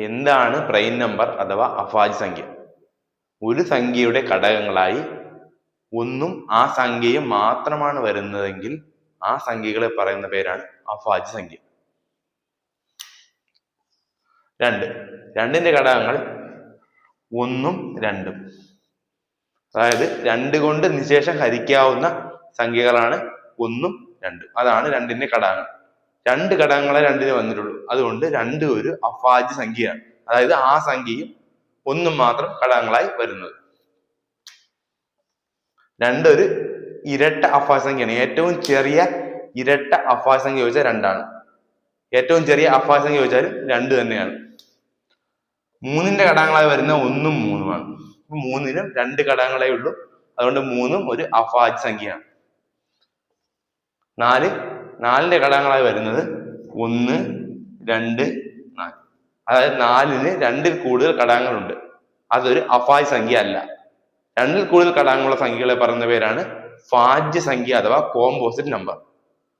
എന്താണ് prime number അഥവാ അഫാജ് സംഖ്യ? ഒരു സംഖ്യയുടെ ഘടകങ്ങളായി ഒന്നും ആ സംഖ്യയും മാത്രമാണ് വരുന്നതെങ്കിൽ ആ സംഖ്യകളെ പറയുന്ന പേരാണ് അഫാജ് സംഖ്യ. രണ്ട്. രണ്ടിന്റെ ഘടകങ്ങൾ ഒന്നും രണ്ടും. അതായത് രണ്ട് കൊണ്ട് നിശേഷം ഹരിക്കാവുന്ന സംഖ്യകളാണ് ഒന്നും രണ്ടും. അതാണ് രണ്ടിന്റെ ഘടകങ്ങൾ. രണ്ട് ഘടകങ്ങളെ രണ്ടിന് വന്നിട്ടുള്ളൂ. അതുകൊണ്ട് രണ്ട് ഒരു അഫാജ് സംഖ്യയാണ്. അതായത് ആ സംഖ്യയും ഒന്നും മാത്രം ഘടകങ്ങളായി വരുന്നത്. രണ്ടൊരു ഇരട്ട അഭാജ്യ സംഖ്യയാണ്. ഏറ്റവും ചെറിയ ഇരട്ട അഭാജ്യ സംഖ്യ ചോദിച്ചാൽ രണ്ടാണ്. ഏറ്റവും ചെറിയ അഭാജ്യ സംഖ്യ ചോദിച്ചാലും രണ്ട് തന്നെയാണ്. മൂന്നിന്റെ ഘടകങ്ങളായി വരുന്ന ഒന്നും മൂന്നുമാണ്. മൂന്നിനും രണ്ട് ഘടകങ്ങളേ ഉള്ളൂ. അതുകൊണ്ട് മൂന്നും ഒരു അഭാജ്യ സംഖ്യയാണ്. നാല് നാലിന്റെ ഘടകങ്ങളായി വരുന്നത് ഒന്ന് രണ്ട് നാല്. അതായത് നാലിന് രണ്ടിൽ കൂടുതൽ ഘടകങ്ങളുണ്ട്. അതൊരു അഫായ് സംഖ്യ അല്ല. രണ്ടിൽ കൂടുതൽ ഘടകങ്ങളുള്ള സംഖ്യകളെ പറയുന്ന പേരാണ് ഫാജ്യ സംഖ്യ അഥവാ കോമ്പോസിറ്റ് നമ്പർ